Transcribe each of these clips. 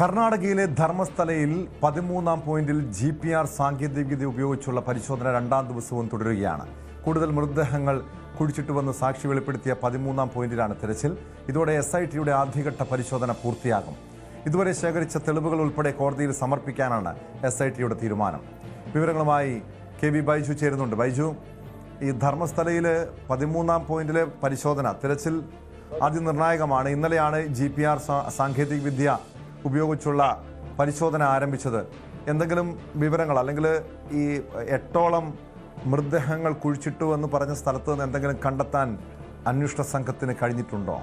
കർണാടകയിലെ ധർമ്മസ്ഥലയിൽ പതിമൂന്നാം പോയിന്റിൽ ജി പി ആർ സാങ്കേതികവിദ്യ ഉപയോഗിച്ചുള്ള പരിശോധന രണ്ടാം ദിവസവും തുടരുകയാണ്. കൂടുതൽ മൃതദേഹങ്ങൾ കുഴിച്ചിട്ടുവെന്ന് സാക്ഷി വെളിപ്പെടുത്തിയ പതിമൂന്നാം പോയിന്റിലാണ് തിരച്ചിൽ. ഇതോടെ എസ് ഐ ടിയുടെ ആദ്യഘട്ട പരിശോധന പൂർത്തിയാകും. ഇതുവരെ ശേഖരിച്ച തെളിവുകൾ ഉൾപ്പെടെ കോടതിയിൽ സമർപ്പിക്കാനാണ് എസ് ഐ ടിയുടെ തീരുമാനം. വിവരങ്ങളുമായി കെ വി ബൈജു ചേരുന്നുണ്ട്. ബൈജു ഈ ധർമ്മസ്ഥലയിൽ പതിമൂന്നാം പോയിന്റിലെ പരിശോധന തിരച്ചിൽ അതിനിർണായകമാണ്. ഇന്നലെയാണ് ജി പി ആർ സാങ്കേതിക വിദ്യ ഉപയോഗിച്ചുള്ള പരിശോധന ആരംഭിച്ചത്? എന്തെങ്കിലും വിവരങ്ങൾ അല്ലെങ്കിൽ ഈ എട്ടോളം മൃതദേഹങ്ങൾ കുഴിച്ചിട്ടു എന്ന് പറഞ്ഞ സ്ഥലത്ത് നിന്ന് എന്തെങ്കിലും കണ്ടെത്താൻ അന്വേഷണ സംഘത്തിന് കഴിഞ്ഞിട്ടുണ്ടോ?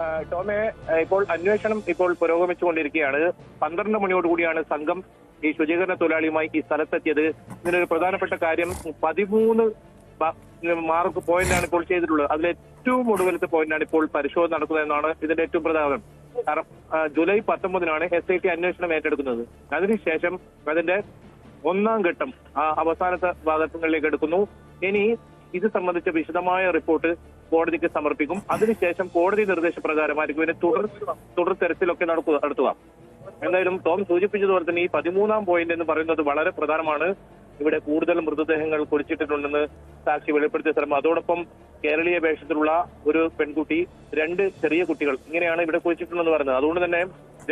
ആ, ടോമെ ഇപ്പോൾ അന്വേഷണം ഇപ്പോൾ പുരോഗമിച്ചുകൊണ്ടിരിക്കുകയാണ്. പന്ത്രണ്ട് മണിയോടുകൂടിയാണ് സംഘം ഈ ശുചീകരണ തൊഴിലാളിയുമായി ഈ സ്ഥലത്തെത്തിയത്. ഇതിനൊരു പ്രധാനപ്പെട്ട കാര്യം പതിമൂന്ന് മാർക്ക് പോയിന്റാണ് ഇപ്പോൾ ചെയ്തിട്ടുള്ളത്. അതിൽ ഏറ്റവും ഒടുവിലത്തെ പോയിന്റാണ് ഇപ്പോൾ പരിശോധന നടക്കുന്നത് എന്നാണ് ഇതിന്റെ ഏറ്റവും പ്രധാനം. ജൂലൈ പത്തൊമ്പതിനാണ് എസ് ഐ ടി അന്വേഷണം ഏറ്റെടുക്കുന്നത്. അതിനുശേഷം അതിന്റെ ഒന്നാം ഘട്ടം അവസാനത്തെ വാദങ്ങളിലേക്ക് എടുക്കുന്നു. ഇനി ഇത് സംബന്ധിച്ച വിശദമായ റിപ്പോർട്ട് കോടതിക്ക് സമർപ്പിക്കും. അതിനുശേഷം കോടതി നിർദ്ദേശപ്രകാരമായിരിക്കും ഇതിന് തുടർ തുടർ തെരച്ചിലൊക്കെ നടക്കുക നടത്തുക. എന്തായാലും ടോം സൂചിപ്പിച്ചതുപോലെ തന്നെ ഈ പതിമൂന്നാം പോയിന്റ് എന്ന് പറയുന്നത് വളരെ പ്രധാനമാണ്. ഇവിടെ കൂടുതൽ മൃതദേഹങ്ങൾ കുഴിച്ചിട്ടിട്ടുണ്ടെന്ന് സാക്ഷി വെളിപ്പെടുത്തിയ സ്ഥലം. അതോടൊപ്പം കേരളീയ വേഷത്തിലുള്ള ഒരു പെൺകുട്ടി രണ്ട് ചെറിയ കുട്ടികൾ ഇങ്ങനെയാണ് ഇവിടെ കുഴിച്ചിട്ടുണ്ടെന്ന് പറയുന്നത്. അതുകൊണ്ട് തന്നെ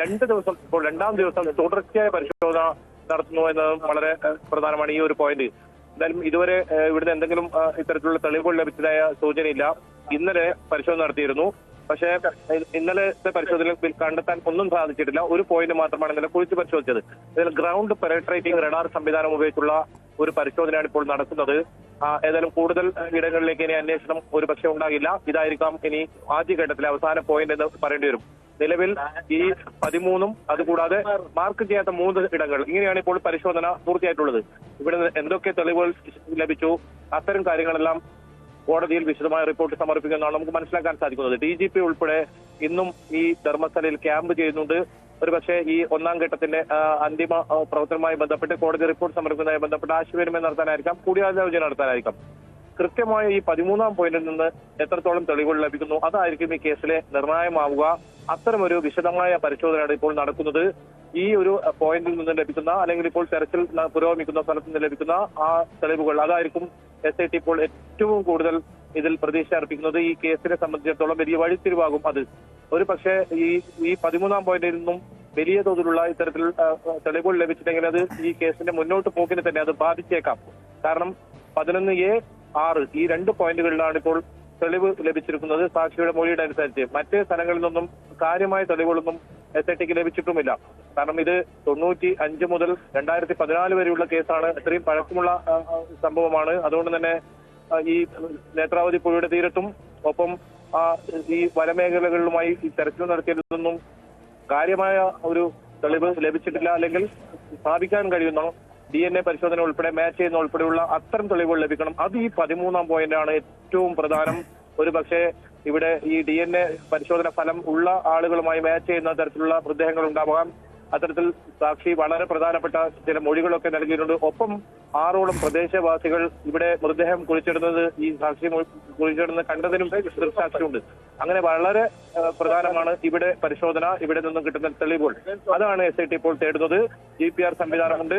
രണ്ട് ദിവസം ഇപ്പോൾ രണ്ടാം ദിവസം തുടർച്ചയായ പരിശോധന നടത്തുന്നു എന്നത് വളരെ പ്രധാനമാണ് ഈ ഒരു പോയിന്റ് എന്തായാലും ഇതുവരെ ഇവിടുന്ന് എന്തെങ്കിലും ഇത്തരത്തിലുള്ള തെളിവുകൾ ലഭിച്ചതായ സൂചനയില്ല. ഇന്നലെ പരിശോധന നടത്തിയിരുന്നു. പക്ഷേ ഇന്നലെ പരിശോധനയിൽ കണ്ടെത്താൻ ഒന്നും സാധിച്ചിട്ടില്ല. ഒരു പോയിന്റ് മാത്രമാണ് ഇന്നലെ കുറിച്ച് പരിശോധിച്ചത്. ഇതിൽ ഗ്രൗണ്ട് പെനട്രേറ്റിംഗ് റഡാർ സംവിധാനം ഉപയോഗിച്ചുള്ള ഒരു പരിശോധനയാണ് ഇപ്പോൾ നടക്കുന്നത്. ഏതായാലും കൂടുതൽ ഇടങ്ങളിലേക്ക് ഇനി അന്വേഷണം ഒരു പക്ഷേ ഉണ്ടാകില്ല. ഇതായിരിക്കാം ഇനി ആദ്യഘട്ടത്തിലെ അവസാന പോയിന്റ് എന്ന് പറയേണ്ടി വരും. നിലവിൽ ഈ പതിമൂന്നും അതുകൂടാതെ മാർക്ക് ചെയ്യാത്ത മൂന്ന് ഇടങ്ങൾ. ഇങ്ങനെയാണ് ഇപ്പോൾ പരിശോധന പൂർത്തിയായിട്ടുള്ളത്. ഇവിടെ എന്തൊക്കെ തെളിവുകൾ ലഭിച്ചു? അത്തരം കാര്യങ്ങളെല്ലാം കോടതിയിൽ വിശദമായ റിപ്പോർട്ട് സമർപ്പിക്കുമെന്നാണ് നമുക്ക് മനസ്സിലാക്കാൻ സാധിക്കുന്നത്. ഡി ജി പി ഉൾപ്പെടെ ഇന്നും ഈ ധർമ്മസ്ഥലയിൽ ക്യാമ്പ് ചെയ്യുന്നുണ്ട്. ഒരുപക്ഷെ ഈ ഒന്നാം ഘട്ടത്തിന്റെ അന്തിമ പ്രവർത്തനവുമായി ബന്ധപ്പെട്ട് കോടതി റിപ്പോർട്ട് സമർപ്പിക്കുന്നതുമായി ബന്ധപ്പെട്ട് ആശയവിനിമയം നടത്താനായിരിക്കാം കൂടിയാലോചന നടത്താനായിരിക്കാം. കൃത്യമായ ഈ പതിമൂന്നാം പോയിന്റിൽ നിന്ന് എത്രത്തോളം തെളിവുകൾ ലഭിക്കുന്നു അതായിരിക്കും ഈ കേസിലെ നിർണായകമാവുക. അത്തരമൊരു വിശദമായ പരിശോധനയാണ് ഇപ്പോൾ നടക്കുന്നത്. ഈ ഒരു പോയിന്റിൽ നിന്ന് ലഭിക്കുന്ന അല്ലെങ്കിൽ ഇപ്പോൾ തെരച്ചിൽ പുരോഗമിക്കുന്ന സ്ഥലത്ത് നിന്ന് ലഭിക്കുന്ന ആ തെളിവുകൾ അതായിരിക്കും എസ് ഐ ടി ഇപ്പോൾ ഏറ്റവും കൂടുതൽ ഇതിൽ പ്രതീക്ഷ അർപ്പിക്കുന്നത് ഈ കേസിനെ സംബന്ധിച്ചിടത്തോളം വലിയ വഴിത്തിരിവാകും അത്. ഒരു പക്ഷേ ഈ ഈ പതിമൂന്നാം പോയിന്റിൽ നിന്നും വലിയ തോതിലുള്ള ഇത്തരത്തിൽ തെളിവുകൾ ലഭിച്ചിട്ടുണ്ടെങ്കിൽ അത് ഈ കേസിന്റെ മുന്നോട്ട് പോക്കിനെ തന്നെ അത് ബാധിച്ചേക്കാം. കാരണം പതിനൊന്ന് എ ആറ് ഈ രണ്ട് പോയിന്റുകളിലാണ് ഇപ്പോൾ തെളിവ് ലഭിച്ചിരിക്കുന്നത് സാക്ഷിയുടെ മൊഴിയുടെ അനുസരിച്ച്. മറ്റ് സ്ഥലങ്ങളിൽ നിന്നും കാര്യമായ തെളിവുകളൊന്നും എസ് ഐ ടിക്ക് ലഭിച്ചിട്ടുമില്ല. കാരണം ഇത് തൊണ്ണൂറ്റി അഞ്ച് മുതൽ രണ്ടായിരത്തി പതിനാല് വരെയുള്ള കേസാണ്. ഇത്രയും പഴക്കമുള്ള സംഭവമാണ്. അതുകൊണ്ട് തന്നെ ഈ നേത്രാവതി പുഴയുടെ തീരത്തും ഒപ്പം ഈ വനമേഖലകളിലുമായി ഈ തെരച്ചിൽ നടത്തിയതൊന്നും കാര്യമായ ഒരു തെളിവ് ലഭിച്ചിട്ടില്ല. അല്ലെങ്കിൽ സ്ഥാപിക്കാൻ കഴിയുന്ന ഡി എൻ എ പരിശോധന ഉൾപ്പെടെ മാച്ച് ചെയ്യുന്ന ഉൾപ്പെടെയുള്ള അത്തരം തെളിവുകൾ ലഭിക്കണം. അത് ഈ പതിമൂന്നാം പോയിന്റാണ് ഏറ്റവും പ്രധാനം. ഒരു പക്ഷേ ഇവിടെ ഈ ഡി എൻ എ പരിശോധന ഫലം ഉള്ള ആളുകളുമായി മാച്ച് ചെയ്യുന്ന തരത്തിലുള്ള മൃതദേഹങ്ങൾ ഉണ്ടാവാം. അത്തരത്തിൽ സാക്ഷി വളരെ പ്രധാനപ്പെട്ട ചില മൊഴികളൊക്കെ നൽകിയിട്ടുണ്ട്. ഒപ്പം ആറോളം പ്രദേശവാസികൾ ഇവിടെ മൃതദേഹം കുഴിച്ചിടുന്നത് ഈ സാക്ഷി കുളിച്ചിടുന്ന കണ്ടതിനും ദൃക്സാക്ഷിയുണ്ട്. അങ്ങനെ വളരെ പ്രധാനമാണ് ഇവിടെ പരിശോധന ഇവിടെ നിന്നും കിട്ടുന്ന തെളിവുകൾ. അതാണ് എസ് ഐ ടി ഇപ്പോൾ തേടുന്നത്. ജി പി ആർ സംവിധാനമുണ്ട്.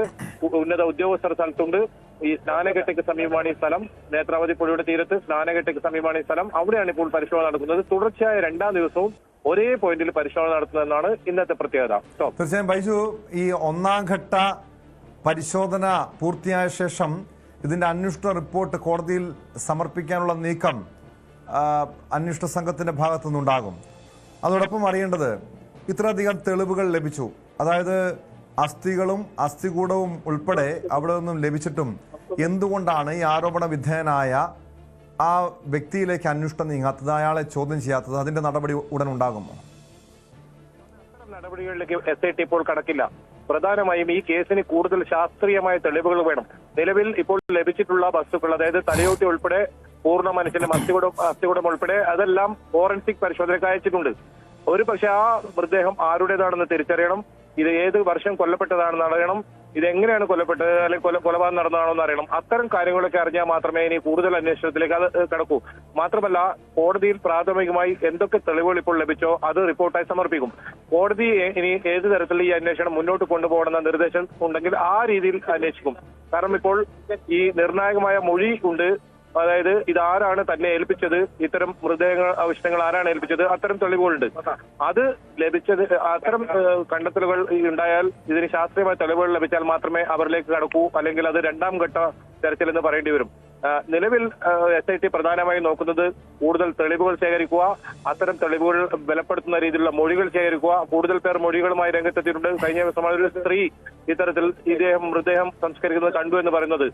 ഉന്നത ഉദ്യോഗസ്ഥർ സ്ഥലത്തുണ്ട്. ഈ സ്നാനഘട്ടയ്ക്ക് സമീപമാണ് ഈ സ്ഥലം. നേത്രാവതി പുഴയുടെ തീരത്ത് സ്നാനഘട്ടയ്ക്ക് സമീപമാണ് ഈ സ്ഥലം. അവിടെയാണ് ഇപ്പോൾ പരിശോധന നടക്കുന്നത്. തുടർച്ചയായ രണ്ടാം ദിവസവും ഒരേ പോയിന്റിൽ പരിശോധന നടത്തുന്നതെന്നാണ് ഇന്നത്തെ പ്രത്യേകത. തീർച്ചയായും ബൈജു ഈ ഒന്നാം ഘട്ട പരിശോധന പൂർത്തിയായ ശേഷം ഇതിന്റെ അന്വേഷണ റിപ്പോർട്ട് കോടതിയിൽ സമർപ്പിക്കാനുള്ള നീക്കം അന്വേഷണ സംഘത്തിന്റെ ഭാഗത്തു നിന്നുണ്ടാകും. അതോടൊപ്പം അറിയേണ്ടത് ഇത്രയധികം തെളിവുകൾ ലഭിച്ചു. അതായത് അസ്ഥികളും അസ്ഥികൂടവും ഉൾപ്പെടെ അവിടെ നിന്നും ലഭിച്ചിട്ടും എന്തുകൊണ്ടാണ് ഈ ആരോപണ വിധേയനായ ആ വ്യക്തിയിലേക്ക് അന്വേഷണം നീങ്ങാത്തത് അയാളെ ചോദ്യം ചെയ്യാത്തത് അതിന്റെ നടപടി ഉടൻ ഉണ്ടാകുമോ? നടപടികളിലേക്ക് എസ് ഐ ടി ഇപ്പോൾ കടക്കില്ല. പ്രധാനമായും ഈ കേസിന് കൂടുതൽ ശാസ്ത്രീയമായ തെളിവുകൾ വേണം. നിലവിൽ ഇപ്പോൾ ലഭിച്ചിട്ടുള്ള വസ്തുക്കൾ അതായത് തലയോട്ടി ഉൾപ്പെടെ പൂർണ മനുഷ്യന്റെ അസ്ഥികുടം അസ്ഥികുടം ഉൾപ്പെടെ അതെല്ലാം ഫോറൻസിക് പരിശോധനയ്ക്ക് അയച്ചിട്ടുണ്ട്. ഒരു പക്ഷെ ആ മൃതദേഹം ആരുടേതാണെന്ന് തിരിച്ചറിയണം. ഇത് ഏത് വർഷം കൊല്ലപ്പെട്ടതാണെന്ന് അറിയണം. ഇതെങ്ങനെയാണ് കൊല്ലപ്പെട്ടത്? അല്ലെങ്കിൽ കൊല കൊലപാതകം നടന്നതാണോ എന്ന് അറിയണം അത്തരം കാര്യങ്ങളൊക്കെ അറിഞ്ഞാൽ മാത്രമേ ഇനി കൂടുതൽ അന്വേഷണത്തിലേക്ക് അത് കിടക്കൂ. മാത്രമല്ല കോടതിയിൽ പ്രാഥമികമായി എന്തൊക്കെ തെളിവുകൾ ഇപ്പോൾ ലഭിച്ചോ അത് റിപ്പോർട്ടായി സമർപ്പിക്കും. കോടതി ഇനി ഏത് തരത്തിൽ ഈ അന്വേഷണം മുന്നോട്ട് കൊണ്ടുപോകണമെന്ന നിർദ്ദേശം ഉണ്ടെങ്കിൽ ആ രീതിയിൽ അന്വേഷിക്കും. കാരണം ഇപ്പോൾ ഈ നിർണായകമായ മൊഴി ഉണ്ട്. അതായത് ഇതാരാണ് തന്നെ ഏൽപ്പിച്ചത്? ഇത്തരം മൃതദേഹങ്ങൾ അവശിഷ്ടങ്ങൾ ആരാണ് ഏൽപ്പിച്ചത്? അത്തരം തെളിവുകളുണ്ട്. അത് ലഭിച്ചത് അത്തരം കണ്ടെത്തലുകൾ ഉണ്ടായാൽ ഇതിന് ശാസ്ത്രീയമായ തെളിവുകൾ ലഭിച്ചാൽ മാത്രമേ അവരിലേക്ക് കടക്കൂ. അല്ലെങ്കിൽ അത് രണ്ടാം ഘട്ട തെരച്ചിൽ എന്ന് പറയേണ്ടി വരും. നിലവിൽ എസ് ഐ ടി പ്രധാനമായും നോക്കുന്നത് കൂടുതൽ തെളിവുകൾ ശേഖരിക്കുക അത്തരം തെളിവുകൾ ബലപ്പെടുത്തുന്ന രീതിയിലുള്ള മൊഴികൾ ശേഖരിക്കുക. കൂടുതൽ പേർ മൊഴികളുമായി രംഗത്തെത്തിയിട്ടുണ്ട്. കഴിഞ്ഞ ദിവസം ഒരു സ്ത്രീ ഇത്തരത്തിൽ ഇദ്ദേഹം മൃതദേഹം സംസ്കരിക്കുന്നത് കണ്ടു എന്ന് പറയുന്നത്.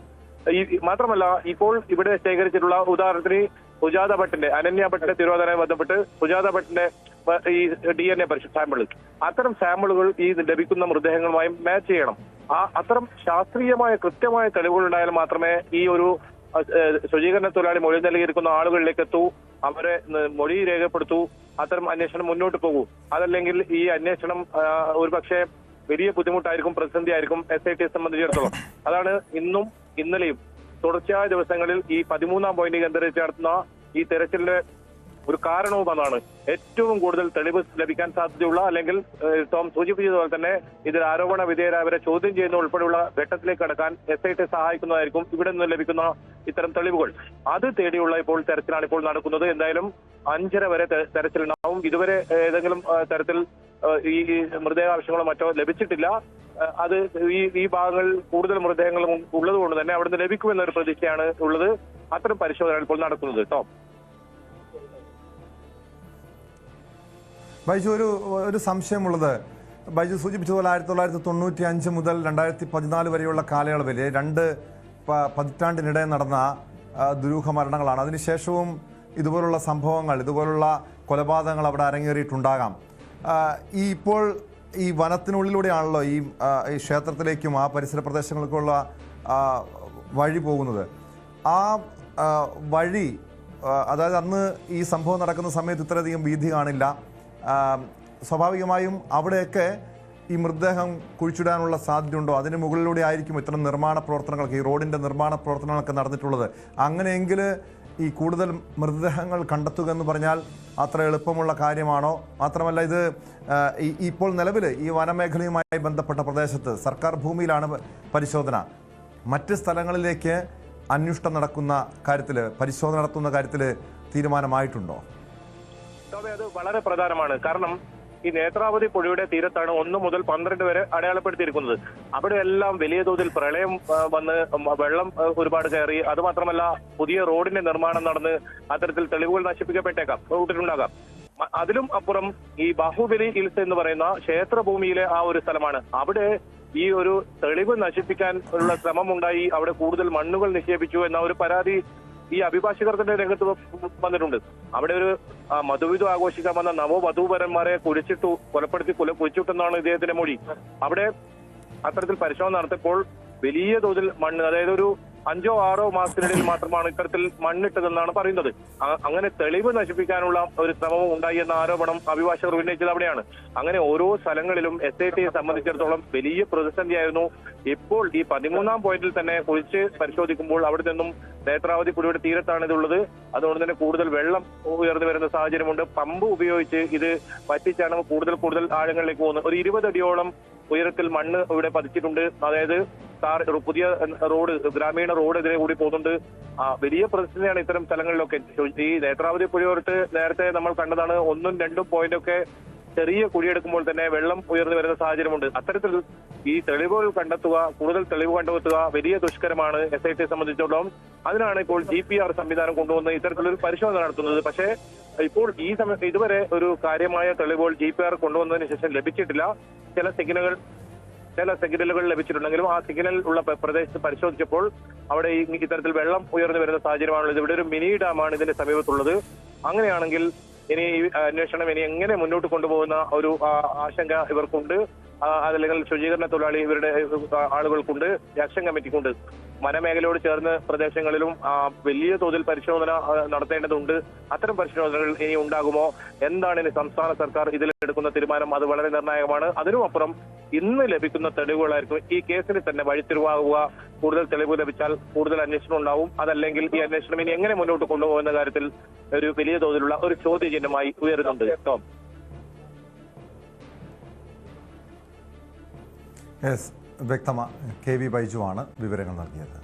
ഈ മാത്രമല്ല ഇപ്പോൾ ഇവിടെ ശേഖരിച്ചിട്ടുള്ള ഉദാഹരണത്തിന് സുജാത ഭട്ടിന്റെ അനന്യ ഭട്ടിന്റെ തിരുവാതിരയെ ബന്ധപ്പെട്ട് സുജാത ഭട്ടിന്റെ ഈ ഡി എൻ എ പരിശോധന സാമ്പിളുകൾ അത്തരം സാമ്പിളുകൾ ഈ ലഭിക്കുന്ന മൃതദേഹങ്ങളുമായി മാച്ച് ചെയ്യണം. ആ അത്തരം ശാസ്ത്രീയമായ കൃത്യമായ തെളിവുകൾ ഉണ്ടായാൽ മാത്രമേ ഈ ഒരു ശുചീകരണ തൊഴിലാളി മൊഴി നൽകിയിരിക്കുന്ന ആളുകളിലേക്ക് എത്തൂ അവരെ മൊഴി രേഖപ്പെടുത്തൂ അത്തരം അന്വേഷണം മുന്നോട്ട് പോകൂ. അതല്ലെങ്കിൽ ഈ അന്വേഷണം ഒരുപക്ഷെ വലിയ ബുദ്ധിമുട്ടായിരിക്കും പ്രതിസന്ധി ആയിരിക്കും എസ് ഐ ടിയെ സംബന്ധിച്ചിടത്തോളം. അതാണ് ഇന്നും ഇന്നലെയും തുടർച്ചയായ ദിവസങ്ങളിൽ ഈ പതിമൂന്നാം പോയിന്റ് കേന്ദ്രീകരിച്ച് നടത്തുന്ന ഈ തെരച്ചിലിന്റെ ഒരു കാരണവും അതാണ്. ഏറ്റവും കൂടുതൽ തെളിവ് ലഭിക്കാൻ സാധ്യതയുള്ള അല്ലെങ്കിൽ ടോം സൂചിപ്പിച്ചതുപോലെ തന്നെ ഇതിൽ ആരോപണ വിധേയരായവരെ ചോദ്യം ചെയ്യുന്ന ഉൾപ്പെടെയുള്ള ഘട്ടത്തിലേക്ക് കടക്കാൻ എസ് ഐ ടി സഹായിക്കുന്നതായിരിക്കും ഇവിടെ നിന്ന് ലഭിക്കുന്ന ഇത്തരം തെളിവുകൾ. അത് തേടിയുള്ള ഇപ്പോൾ തെരച്ചിലാണ് ഇപ്പോൾ നടക്കുന്നത്. എന്തായാലും അഞ്ചര വരെ തെരച്ചിലുണ്ടാവും. ഇതുവരെ ഏതെങ്കിലും തരത്തിൽ ഈ മൃതദേഹാവശ്യങ്ങളോ മറ്റോ ലഭിച്ചിട്ടില്ല. അത് ഈ ഈ ഭാഗങ്ങളിൽ കൂടുതൽ മൃതദേഹങ്ങൾ ഉള്ളതുകൊണ്ട് തന്നെ അവിടുന്ന് ലഭിക്കുമെന്നൊരു പ്രതീക്ഷയാണ് ഉള്ളത്. അത്തരം പരിശോധന ഇപ്പോൾ നടക്കുന്നത്. കേട്ടോ ബൈജു ഒരു ഒരു സംശയമുള്ളത്. ബൈജു സൂചിപ്പിച്ചതുപോലെ ആയിരത്തി തൊള്ളായിരത്തി തൊണ്ണൂറ്റി അഞ്ച് മുതൽ രണ്ടായിരത്തി പതിനാല് വരെയുള്ള കാലയളവിൽ രണ്ട് പതിറ്റാണ്ടിനിടെ നടന്ന ദുരൂഹ മരണങ്ങളാണ്. അതിനുശേഷവും ഇതുപോലുള്ള സംഭവങ്ങൾ ഇതുപോലുള്ള കൊലപാതകങ്ങൾ അവിടെ അരങ്ങേറിയിട്ടുണ്ടാകാം. ഈ ഇപ്പോൾ ഈ വനത്തിനുള്ളിലൂടെയാണല്ലോ ഈ ഈ ക്ഷേത്രത്തിലേക്കും ആ പരിസര പ്രദേശങ്ങൾക്കുള്ള വഴി പോകുന്നത്. ആ വഴി അതായത് അന്ന് ഈ സംഭവം നടക്കുന്ന സമയത്ത് ഇത്രയധികം വീതി കാണില്ല. സ്വാഭാവികമായും അവിടെയൊക്കെ ഈ മൃതദേഹം കുഴിച്ചിടാനുള്ള സാധ്യതയുണ്ടോ? അതിന് മുകളിലൂടെ ആയിരിക്കും ഇത്തരം നിർമ്മാണ പ്രവർത്തനങ്ങളൊക്കെ ഈ റോഡിന്റെ നിർമ്മാണ പ്രവർത്തനങ്ങളൊക്കെ നടന്നിട്ടുള്ളത്. അങ്ങനെയെങ്കിൽ ഈ കൂടുതൽ മൃതദേഹങ്ങൾ കണ്ടെത്തുക എന്ന് പറഞ്ഞാൽ അത്ര എളുപ്പമുള്ള കാര്യമാണോ? മാത്രമല്ല ഇത് ഇപ്പോൾ നിലവിൽ ഈ വനമേഖലയുമായി ബന്ധപ്പെട്ട പ്രദേശത്ത് സർക്കാർ ഭൂമിയിലാണ് പരിശോധന. മറ്റ് സ്ഥലങ്ങളിലേക്ക് അന്വേഷണം നടക്കുന്ന കാര്യത്തിൽ പരിശോധന നടത്തുന്ന കാര്യത്തിൽ തീരുമാനമായിട്ടുണ്ടോ? ടോമി, അത് വളരെ പ്രധാനമാണ്. കാരണം ഈ നേത്രാവതി പുഴയുടെ തീരത്താണ് ഒന്ന് മുതൽ പന്ത്രണ്ട് വരെ അടയാളപ്പെടുത്തിയിരിക്കുന്നത്. അവിടെ എല്ലാം വലിയ തോതിൽ പ്രളയം വന്ന് വെള്ളം ഒരുപാട് കയറി. അത് മാത്രമല്ല പുതിയ റോഡിന്റെ നിർമ്മാണം നടന്ന് അത്തരത്തിൽ തെളിവുകൾ നശിപ്പിക്കപ്പെട്ടേക്കാം റൂട്ടിലുണ്ടാകാം അതിലും അപ്പുറം ഈ ബാഹുബലി ഹിൽസ് എന്ന് പറയുന്ന ക്ഷേത്രഭൂമിയിലെ ആ ഒരു സ്ഥലമാണ്. അവിടെ ഈ ഒരു തെളിവ് നശിപ്പിക്കാൻ ഉള്ള ശ്രമമുണ്ടായി. അവിടെ കൂടുതൽ മണ്ണുകൾ നിക്ഷേപിച്ചു എന്ന ഒരു പരാതി ഈ അഭിഭാഷകർ തന്നെ രംഗത്ത് വന്നിട്ടുണ്ട്. അവിടെ ഒരു മധുവിധു ആഘോഷിക്കാൻ വന്ന നവവധൂവരന്മാരെ കുഴിച്ചിട്ടു കൊലപ്പെടുത്തി കൊല കുഴിച്ചിട്ടെന്നാണ് ഇദ്ദേഹത്തിന്റെ മൊഴി. അവിടെ അത്തരത്തിൽ പരിശോധന നടത്തിയപ്പോൾ വലിയ തോതിൽ മണ്ണ് അതായത് ഒരു അഞ്ചോ ആറോ മാസത്തിനിടയിൽ മാത്രമാണ് ഇത്തരത്തിൽ മണ്ണിട്ടതെന്നാണ് പറയുന്നത്. അങ്ങനെ തെളിവ് നശിപ്പിക്കാനുള്ള ഒരു ശ്രമവും ഉണ്ടായി എന്ന ആരോപണം അഭിഭാഷകർ ഉന്നയിച്ചത് അവിടെയാണ്. അങ്ങനെ ഓരോ സ്ഥലങ്ങളിലും എസ് ഐ ടിയെ സംബന്ധിച്ചിടത്തോളം വലിയ പ്രതിസന്ധിയായിരുന്നു. ഇപ്പോൾ ഈ പതിമൂന്നാം പോയിന്റിൽ തന്നെ കുഴിച്ച് പരിശോധിക്കുമ്പോൾ അവിടെ നിന്നും നേത്രാവതി പുഴയുടെ തീരത്താണ് ഇതുള്ളത് അതുകൊണ്ട് തന്നെ കൂടുതൽ വെള്ളം ഉയർന്നു വരുന്ന സാഹചര്യമുണ്ട്. പമ്പ് ഉപയോഗിച്ച് ഇത് പറ്റിച്ചാണ് കൂടുതൽ കൂടുതൽ ആഴങ്ങളിലേക്ക് പോകുന്നത്. ഒരു ഇരുപതടിയോളം ഉയരത്തിൽ മണ്ണ് ഇവിടെ പതിച്ചിട്ടുണ്ട്. അതായത് താർ പുതിയ റോഡ് ഗ്രാമീണ റോഡ് ഇതിനെ കൂടി പോകുന്നുണ്ട്. വലിയ പ്രതിസന്ധിയാണ് ഇത്തരം സ്ഥലങ്ങളിലൊക്കെ. ഈ നേത്രാവതി പുഴയോട്ട് നേരത്തെ നമ്മൾ കണ്ടതാണ് ഒന്നും രണ്ടും പോയിന്റ് ഒക്കെ ചെറിയ കുഴിയെടുക്കുമ്പോൾ തന്നെ വെള്ളം ഉയർന്നു വരുന്ന സാഹചര്യമുണ്ട്. അത്തരത്തിൽ ഈ തെളിവുകൾ കണ്ടെത്തുക കൂടുതൽ തെളിവ് കണ്ടെത്തുക വലിയ ദുഷ്കരമാണ് എസ് ഐ ടിയെ സംബന്ധിച്ചിടത്തോളം. അതിനാണ് ഇപ്പോൾ ജി പി ആർ സംവിധാനം കൊണ്ടുവന്ന് ഇത്തരത്തിലൊരു പരിശോധന നടത്തുന്നത്. പക്ഷേ ഇപ്പോൾ ഈ സമയത്ത് ഇതുവരെ ഒരു കാര്യമായ തെളിവുകൾ ജി പി ആർ കൊണ്ടുവന്നതിന് ശേഷം ലഭിച്ചിട്ടില്ല. ചില സിഗ്നലുകൾ ചില സിഗ്നലുകൾ ലഭിച്ചിട്ടുണ്ടെങ്കിലും ആ സിഗ്നൽ ഉള്ള പ്രദേശത്ത് പരിശോധിച്ചപ്പോൾ അവിടെ ഇത്തരത്തിൽ വെള്ളം ഉയർന്നു വരുന്ന സാഹചര്യമാണുള്ളത്. ഇവിടെ ഒരു മിനി ഡാമാണ് ഇതിന്റെ സമീപത്തുള്ളത്. അങ്ങനെയാണെങ്കിൽ ഇനി അന്വേഷണം ഇനി എങ്ങനെ മുന്നോട്ട് കൊണ്ടുപോകുന്ന ഒരു ആശങ്ക ഇവർക്കുണ്ട്. ആ, അതല്ലെങ്കിൽ ശുചീകരണ തൊഴിലാളി ഇവരുടെ ആളുകൾക്കുണ്ട്. ആക്ഷൻ കമ്മിറ്റിക്കുണ്ട്. വനമേഖലയോട് ചേർന്ന് പ്രദേശങ്ങളിലും വലിയ തോതിൽ പരിശോധന നടത്തേണ്ടതുണ്ട്. അത്തരം പരിശോധനകൾ ഇനി ഉണ്ടാകുമോ? എന്താണ് ഇനി സംസ്ഥാന സർക്കാർ ഇതിൽ എടുക്കുന്ന തീരുമാനം? അത് വളരെ നിർണായകമാണ്. അതിനുമപ്പുറം ഇന്ന് ലഭിക്കുന്ന തെളിവുകളായിരിക്കും ഈ കേസിന് തന്നെ വഴിത്തിരിവാകുക. കൂടുതൽ തെളിവ് ലഭിച്ചാൽ കൂടുതൽ അന്വേഷണം ഉണ്ടാവും. അതല്ലെങ്കിൽ ഈ അന്വേഷണം ഇനി എങ്ങനെ മുന്നോട്ട് കൊണ്ടുപോകുന്ന കാര്യത്തിൽ ഒരു വലിയ തോതിലുള്ള ഒരു ചോദ്യചിഹ്നമായി ഉയരുന്നുണ്ട്. വ്യക്തമാ കെ വി ബൈജു ആണ് വിവരങ്ങൾ നൽകിയത്.